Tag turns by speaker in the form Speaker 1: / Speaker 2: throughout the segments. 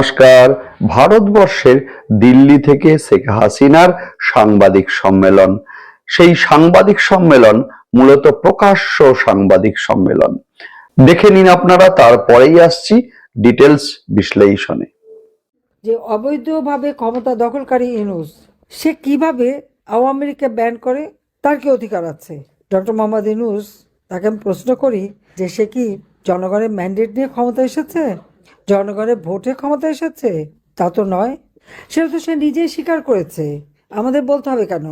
Speaker 1: নমস্কার। ভারতবর্ষের দিল্লি থেকে শেখ হাসিনার সাংবাদিক সম্মেলন। সেই সাংবাদিক সম্মেলন মূলত প্রকাশ্য সাংবাদিক সম্মেলন। দেখে নিন আপনারা, তারপরেই আসছি ডিটেলস বিশ্লেষণে।
Speaker 2: যে অবৈধভাবে ক্ষমতা দখলকারী ইউনুস সে কীভাবে আওয়ামী লীগকে ব্যান করে, তার কি অধিকার আছে? ডক্টর মোহাম্মদ ইউনুস তাকে আমি প্রশ্ন করি যে সে কি জনগণের ম্যান্ডেট নিয়ে ক্ষমতা এসেছে? জনগণের ভোটে ক্ষমতা এসেছে, তা তো নয়। সেটা তো সে নিজেই স্বীকার করেছে। আমাদের বলতে হবে কেন?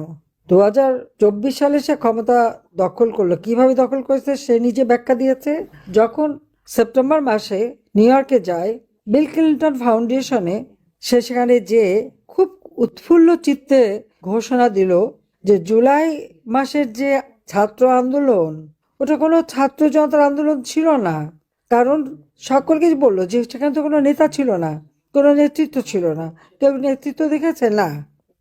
Speaker 2: দু হাজার চব্বিশ সালে সে ক্ষমতা দখল করল। কীভাবে দখল করেছে সে নিজে ব্যাখ্যা দিয়েছে। যখন সেপ্টেম্বর মাসে নিউ ইয়র্কে যায়, বিল ক্লিন্টন ফাউন্ডেশনে সে সেখানে যে খুব উৎফুল্ল চিত্তে ঘোষণা দিল যে জুলাই মাসের যে ছাত্র আন্দোলন, ওটা কোনো ছাত্র জনতার আন্দোলন ছিল না। কারণ সকলকে বলল যে সেখানে তো কোনো নেতা ছিল না, কোনো নেতৃত্ব ছিল না। কেউ নেতৃত্ব দেখেছে? না।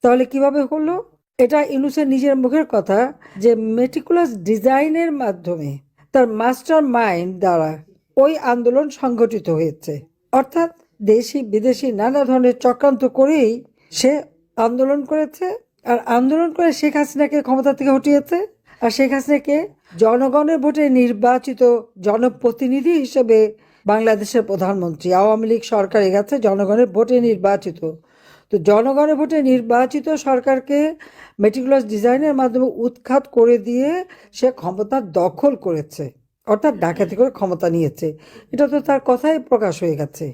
Speaker 2: তাহলে কীভাবে হলো? এটা ইনুসের নিজের মুখের কথা যে মেটিকুলাস ডিজাইনের মাধ্যমে তার মাস্টার মাইন্ড দ্বারা ওই আন্দোলন সংগঠিত হয়েছে। অর্থাৎ দেশি, বিদেশি নানা ধরনের চক্রান্ত করেই সে আন্দোলন করেছে আর আন্দোলন করে শেখ হাসিনাকে ক্ষমতা থেকে হটিয়েছে আর শেখ হাসিনাকে জনগণের ভোটে নির্বাচিত জনপ্রতিনিধি হিসেবে বাংলাদেশের প্রধানমন্ত্রী। আওয়ামী লীগ সরকারের কাছে জনগণের ভোটে নির্বাচিত। তো জনগণের ভোটে নির্বাচিত সরকারকে মেটিকুলাস ডিজাইনের মাধ্যমে উৎখাত করে দিয়ে সে ক্ষমতা দখল করেছে, অর্থাৎ ডাকাতি করে ক্ষমতা নিয়েছে। এটা তো তার কথাই প্রকাশ হয়ে গেছে।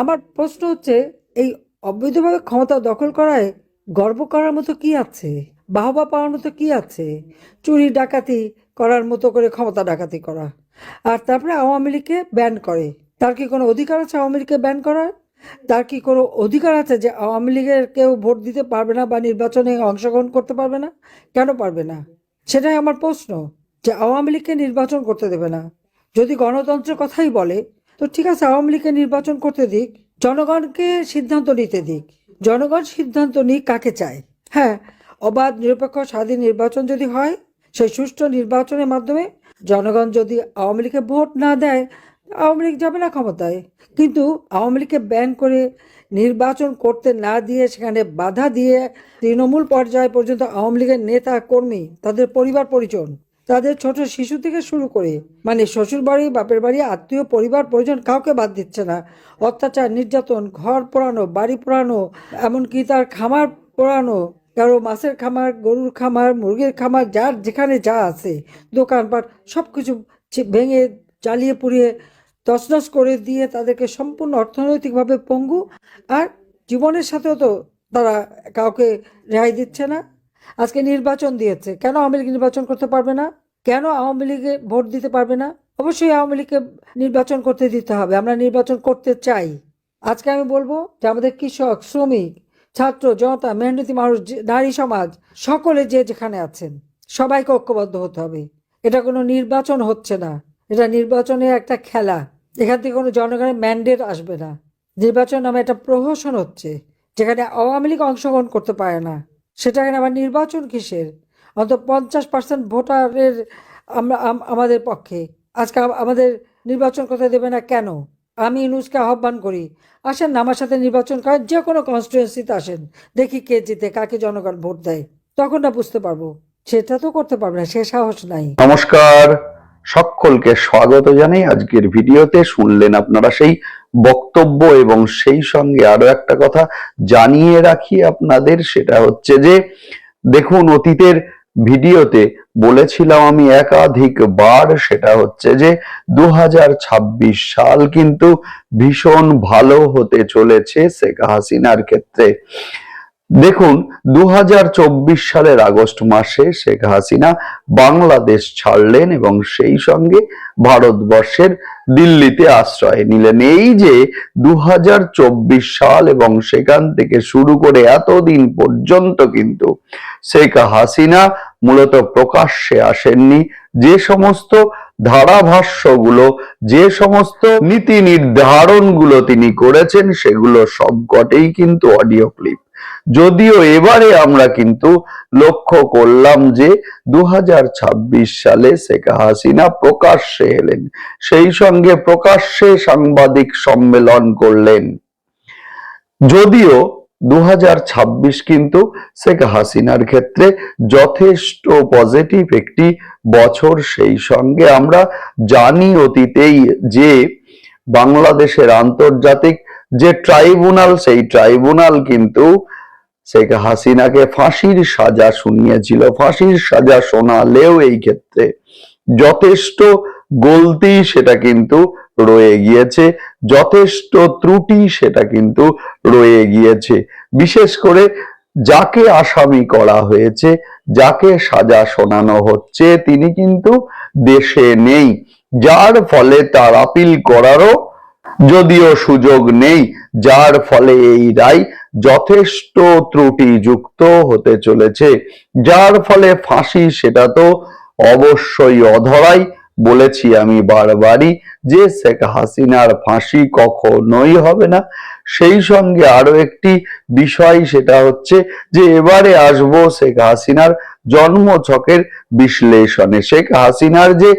Speaker 2: আমার প্রশ্ন হচ্ছে, এই অবৈধভাবে ক্ষমতা দখল করায় গর্ব করার মতো কি আছে? বাহবা পাওয়ার মতো কি আছে? চুরি, ডাকাতি করার মতো করে ক্ষমতা ডাকাতি করা। আর তারপরে আওয়ামী লীগকে ব্যান করে। তার কি কোনো অধিকার আছে আওয়ামী লীগকে ব্যান করার? তার কি কোনো অধিকার আছে যে আওয়ামী লীগের কেউ ভোট দিতে পারবে না বা নির্বাচনে অংশগ্রহণ করতে পারবে না? কেন পারবে না? সেটাই আমার প্রশ্ন, যে আওয়ামী লীগকে নির্বাচন করতে দেবে না। যদি গণতন্ত্রের কথাই বলে, তো ঠিক আছে, আওয়ামী লীগকে নির্বাচন করতে দিক, জনগণকে সিদ্ধান্ত নিতে দিক। জনগণ সিদ্ধান্ত নিক কাকে চায়? হ্যাঁ অবাধ, নিরপেক্ষ, স্বাধীন নির্বাচন যদি হয়, সেই সুষ্ঠু নির্বাচনের মাধ্যমে জনগণ যদি আওয়ামী লীগকে ভোট না দেয় আওয়ামী লীগ যাবে না ক্ষমতায়। কিন্তু আওয়ামী লীগকে ব্যান করে নির্বাচন করতে না দিয়ে সেখানে বাধা দিয়ে তৃণমূল পর্যায় পর্যন্ত আওয়ামী লীগের নেতা, কর্মী, তাদের পরিবার, পরিজন, তাদের ছোট শিশু থেকে শুরু করে মানে শ্বশুর বাড়ি, বাপের বাড়ি, আত্মীয়, পরিবার, পরিজন কাউকে বাদ দিচ্ছে না। অত্যাচার, নির্যাতন, ঘর পোড়ানো, বাড়ি পোড়ানো, এমনকি তার খামার পোড়ানো, কারও মাছের খামার, গরুর খামার, মুরগির খামার, যার যেখানে যা আছে, দোকানপাট সব কিছু ভেঙে জ্বালিয়ে পুড়িয়ে তছনছ করে দিয়ে তাদেরকে সম্পূর্ণ অর্থনৈতিকভাবে পঙ্গু আর জীবনের সাথেও তো তারা কাউকে রেহাই দিচ্ছে না। আজকে নির্বাচন দিয়েছে। কেন আওয়ামী লীগ নির্বাচন করতে পারবে না? কেন আওয়ামী লীগে ভোট দিতে পারবে না? অবশ্যই আওয়ামী লীগকে নির্বাচন করতে দিতে হবে। আমরা নির্বাচন করতে চাই। আজকে আমি বলব যে আমাদের কৃষক, শ্রমিক, ছাত্র, জনতা, মেহনতি মানুষ নারী সমাজ, সকলে যে যেখানে আছেন, সবাইকে ঐক্যবদ্ধ হতে হবে। এটা কোনো নির্বাচন হচ্ছে না। এটা নির্বাচনের একটা খেলা। এখান থেকে কোনো জনগণের ম্যান্ডেট আসবে না। নির্বাচন নামে একটা প্রহসন হচ্ছে, যেখানে আওয়ামী লীগ অংশগ্রহণ করতে পারে না। সেটা সেটাখানে আবার নির্বাচন কিসের? অন্তত পঞ্চাশ পার্সেন্ট ভোটারের আমরা আমাদের পক্ষে। আজকে আমাদের নির্বাচন করতে দেবে না কেন? আমি ইনুসকে আহ্বান করি, আসেন আমার সাথে নির্বাচন করেন, যে কোনো কনস্টিটুয়েন্সিতে আসেন, দেখি কে জিতে, কাকে জনগণ ভোট দেয়। তখন না বুঝতে পারব, সেটা তো করতে পারবে না, সে সাহস নাই।
Speaker 1: নমস্কার। সকলকে স্বাগত জানাই। আজকের ভিডিওতে শুনলেন আপনারা সেই বক্তব্য এবং সেই সঙ্গে আরও একটা কথা জানিয়ে রাখি আপনাদের, সেটা হচ্ছে যে, দেখুন, অতীতের ভিডিওতে বলেছিলাম আমি একাধিকবার, সেটা হচ্ছে যে দু হাজার ছাব্বিশ সাল কিন্তু ভীষণ ভালো হতে চলেছে শেখ হাসিনার ক্ষেত্রে। দেখুন দু হাজার চব্বিশ সালের আগস্ট মাসে শেখ হাসিনা বাংলাদেশ ছাড়লেন এবং সেই সঙ্গে ভারতবর্ষের দিল্লিতে আশ্রয় নিলেন। এই যে দু হাজার চব্বিশ সাল এবং সেখান থেকে শুরু করে এতদিন পর্যন্ত কিন্তু শেখ হাসিনা মূলত প্রকাশ্যে আসেননি। যে সমস্ত ধারাভাষ্যগুলো, যে সমস্ত নীতি নির্ধারণগুলো তিনি করেছেন, সেগুলো সবকটেই কিন্তু অডিও ক্লিপ। যদিও এবারে আমরা কিন্তু লক্ষ্য করলাম যে দু হাজার ছাব্বিশ সালে শেখ হাসিনা প্রকাশ্যে এলেন। সেই সঙ্গে প্রকাশ্যে সাংবাদিক সম্মেলন করলেন। যদিও দু কিন্তু শেখ হাসিনার ক্ষেত্রে যথেষ্ট পজিটিভ একটি বছর। সেই সঙ্গে আমরা জানি অতীতেই যে বাংলাদেশের আন্তর্জাতিক যে ট্রাইব্যুনাল, সেই ট্রাইব্যুনাল কিন্তু শেখ হাসিনাকে ফাঁসির সাজা শুনিয়েছিল। ফাঁসির সাজা শোনালেও এই ক্ষেত্রে যথেষ্ট গলতি সেটা কিন্তু রয়ে গিয়েছে, যথেষ্ট ত্রুটি সেটা কিন্তু রয়ে গিয়েছে। বিশেষ করে যাকে আসামি করা হয়েছে, যাকে সাজা শোনানো হচ্ছে, তিনি কিন্তু দেশে নেই। যার ফলে তার আপিল করারও যদিও সুযোগ নেই, যার ফলে এই রায় যথেষ্ট ত্রুটিযুক্ত হতে চলেছে। যার ফলে ফাঁসি সেটা তো অবশ্যই অধরাই বলেছি আমি বারবারই যে শেখ হাসিনার ফাঁসি কখনোই হবে না। সেই সঙ্গে আরও একটি বিষয় সেটা হচ্ছে যে এবারে আসব শেখ হাসিনার জন্ম ছকের বিশ্লেষণে। শেখ হাসিনার যে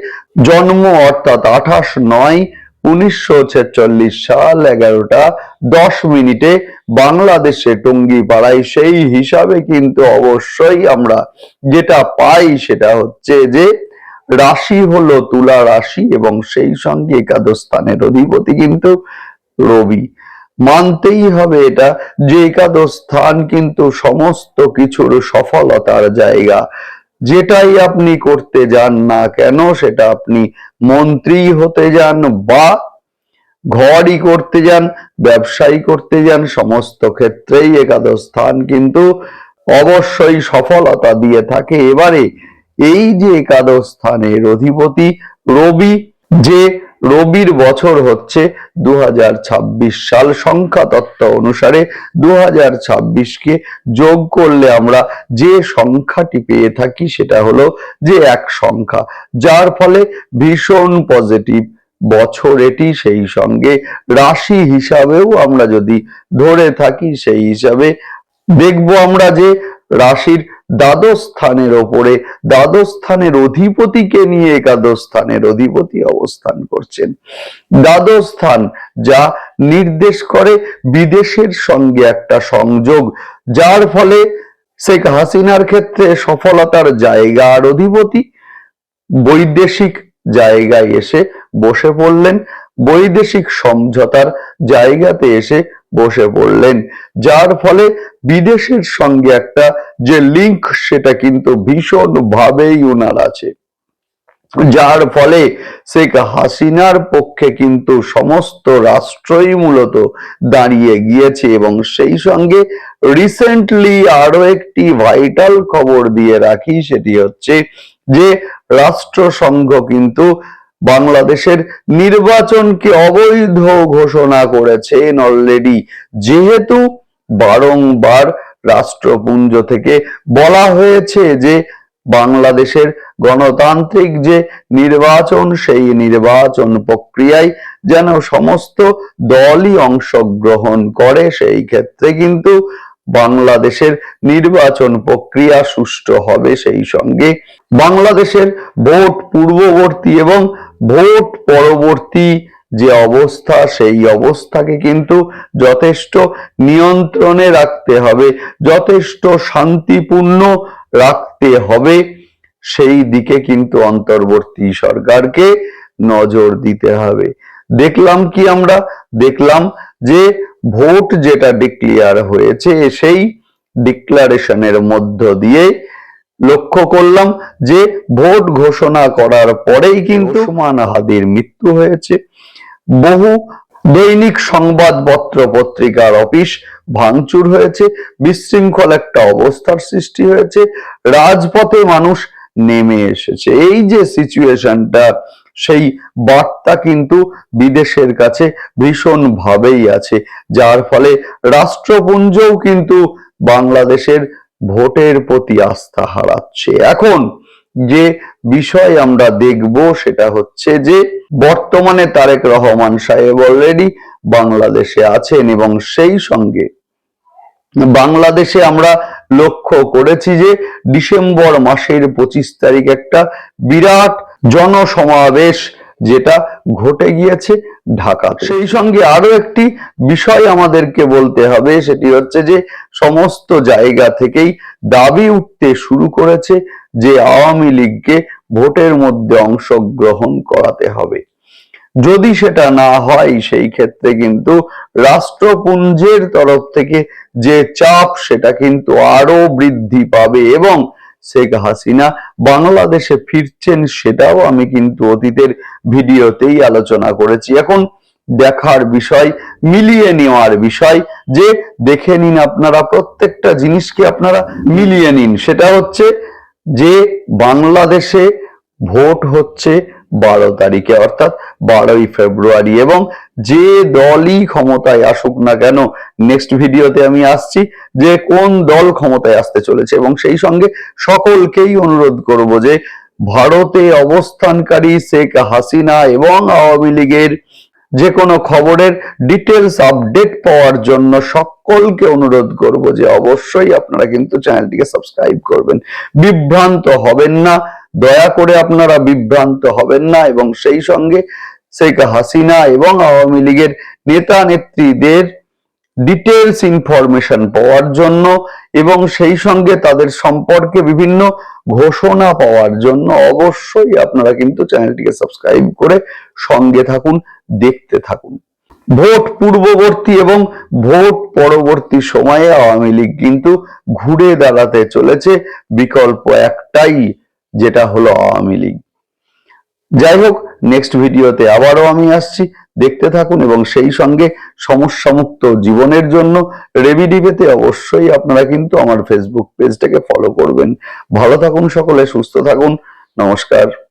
Speaker 1: জন্ম অর্থাৎ আঠাশ নয় উনিশশো ছেচল্লিশ সাল এগারোটা দশ মিনিটে বাংলাদেশে টঙ্গি পাড়ায় সেই হিসাবে কিন্তু অবশ্যই আমরা যেটা পাই সেটা হচ্ছে যে রাশি হলো তুলা রাশি এবং সেই সঙ্গে একাদশ স্থানের অধিপতি কিন্তু রবি। মানতেই হবে এটা যে একাদশ স্থান কিন্তু সমস্ত কিছুর সফলতার জায়গা। যেটাই আপনি করতে যান না কেন, সেটা আপনি মন্ত্রী হতে যান বা ঘরই করতে যান, ব্যবসায়ী করতে যান, সমস্ত ক্ষেত্রেই একাদশ স্থান কিন্তু অবশ্যই সফলতা দিয়ে থাকে। এবারে এই যে একাদশ স্থানের অধিপতি রবি, যে রবির বছর হচ্ছে দু সাল। সংখ্যা তত্ত্ব অনুসারে দু কে যোগ করলে আমরা যে সংখ্যাটি পেয়ে থাকি সেটা হলো যে এক সংখ্যা। যার ফলে ভীষণ পজিটিভ বছর এটি। সেই সঙ্গে রাশি হিসাবেও আমরা যদি ধরে থাকি সেই হিসাবে দেখব আমরা যে রাশির দ্বাদশ স্থানের ওপরে, দ্বাদশ স্থানের অধিপতিকে নিয়ে একাদশ স্থানের অধিপতি অবস্থান করছেন। দ্বাদশ স্থান যা নির্দেশ করে বিদেশের সঙ্গে একটা সংযোগ, যার ফলে শেখ হাসিনার ক্ষেত্রে সফলতার জায়গা আর অধিপতি। বৈদেশিক জায়গায় এসে বসে পড়লেন, বৈদেশিক সমঝোতার জায়গাতে এসে বসে পড়লেন যার ফলে বিদেশের সঙ্গে একটা যে লিঙ্ক সেটা কিন্তু ভীষণ ভাবেই উনার আছে। যার ফলে শেখ হাসিনার পক্ষে কিন্তু সমস্ত রাষ্ট্রই মূলত দাঁড়িয়ে গিয়েছে এবং সেই সঙ্গে রিসেন্টলি আরও একটি ভাইটাল খবর দিয়ে রাখি, সেটি হচ্ছে যে রাষ্ট্রসংঘ কিন্তু বাংলাদেশের নির্বাচনকে অবৈধ ঘোষণা করেছেন অলরেডি যেহেতু বারংবার রাষ্ট্রপুঞ্জ থেকে বলা হয়েছে যে বাংলাদেশের গণতান্ত্রিক যে নির্বাচন, সেই নির্বাচন প্রক্রিয়ায় যেন সমস্ত দলই অংশগ্রহণ করে, সেই ক্ষেত্রে কিন্তু বাংলাদেশের নির্বাচন প্রক্রিয়া সুষ্ঠু হবে। সেই সঙ্গে বাংলাদেশের ভোট পূর্ববর্তী এবং ভোট পরবর্তী যে অবস্থা, সেই অবস্থাকে কিন্তু যথেষ্ট নিয়ন্ত্রণে রাখতে হবে, যথেষ্ট শান্তিপূর্ণ রাখতে হবে। সেই দিকে কিন্তু অন্তর্বর্তী সরকারকে নজর দিতে হবে। দেখলাম কি আমরা? দেখলাম যে ভোট যেটা ডিক্লিয়ার হয়েছে, সেই ডিক্লারেশনের মধ্য দিয়ে লক্ষ্য করলাম যে ভোট ঘোষণা করার পরেই কিন্তু ওসমান হাদির মৃত্যু হয়েছে। বহু দৈনিক সংবাদপত্র পত্রিকার অফিস ভাঙচুর হয়েছে বিশৃঙ্খল একটা অবস্থার সৃষ্টি হয়েছে রাজপথে মানুষ নেমে এসেছে। এই যে সিচুয়েশনটা সেই বার্তা কিন্তু বিদেশের কাছে ভীষণ ভাবেই আছে। যার ফলে রাষ্ট্রপুঞ্জও কিন্তু বাংলাদেশের ভোটের প্রতি আস্থা হারাচ্ছে। এখন যে বিষয় আমরা দেখব সেটা হচ্ছে যে বর্তমানে তারেক রহমান সাহেব অলরেডি বাংলাদেশে আছেন এবং সেই সঙ্গে বাংলাদেশে আমরা লক্ষ্য করেছি যে ডিসেম্বর মাসের পঁচিশ তারিখ একটা বিরাট জনসমাবেশ যেটা ঘটে গিয়েছে ঢাকা সেই সঙ্গে আরও একটি বিষয় আমাদেরকে বলতে হবে, সেটি হচ্ছে যে সমস্ত জায়গা থেকেই দাবি উঠতে শুরু করেছে যে আওয়ামী লীগকে ভোটের মধ্যে অংশগ্রহণ করাতে হবে। যদি সেটা না হয়, সেই ক্ষেত্রে কিন্তু রাষ্ট্রপুঞ্জের তরফ থেকে যে চাপ, সেটা কিন্তু আরও বৃদ্ধি পাবে এবং শেখ হাসিনা বাংলাদেশে ফিরছেন, সেটাও আমি কিন্তু অতীতের ভিডিওতেই আলোচনা করেছি। এখন দেখার বিষয়, মিলিয়ে নেওয়ার বিষয়, যে দেখে নিন আপনারা প্রত্যেকটা জিনিসকে আপনারা মিলিয়ে নিন। সেটা হচ্ছে যে বাংলাদেশে ভোট হচ্ছে বারো তারিখে, অর্থাৎ বারোই ফেব্রুয়ারি, এবং যে দলই ক্ষমতায় আসুক না কেন নেক্সট ভিডিওতে আমি আসছি, যে কোন দল ক্ষমতায় আসতে চলেছে, এবং সেই সঙ্গে সকলকেই অনুরোধ করব যে ভারতে অবস্থানকারী শেখ হাসিনা এবং আওয়ামী লীগের যে কোনো খবরের ডিটেলস আপডেট পাওয়ার জন্য সকলকে অনুরোধ করব যে অবশ্যই আপনারা কিন্তু চ্যানেলটিকে সাবস্ক্রাইব করবেন। বিভ্রান্ত হবেন না, দয়া করে আপনারা বিভ্রান্ত হবেন না এবং সেই সঙ্গে শেখ হাসিনা এবং আওয়ামী লীগের নেতা নেত্রীদের ডিটেলস ইনফরমেশন পাওয়ার জন্য এবং সেই সঙ্গে তাদের সম্পর্কে বিভিন্ন ঘোষণা পাওয়ার জন্য অবশ্যই আপনারা কিন্তু চ্যানেলটিকে সাবস্ক্রাইব করে সঙ্গে থাকুন, দেখতে থাকুন। ভোট পূর্ববর্তী এবং ভোট পরবর্তী সময়ে আওয়ামী লীগ কিন্তু ঘুরে দাঁড়াতে চলেছে। বিকল্প একটাই, যেটা হলো আওয়ামী লীগ। যাই হোক নেক্সট ভিডিওতে আবারও আমি আসছি। দেখতে থাকুন এবং সেই সঙ্গে সমস্যামুক্ত জীবনের জন্য রেভিডি পেতে অবশ্যই আপনারা কিন্তু আমার ফেসবুক পেজটাকে ফলো করবেন। ভালো থাকুন সকলে, সুস্থ থাকুন। নমস্কার।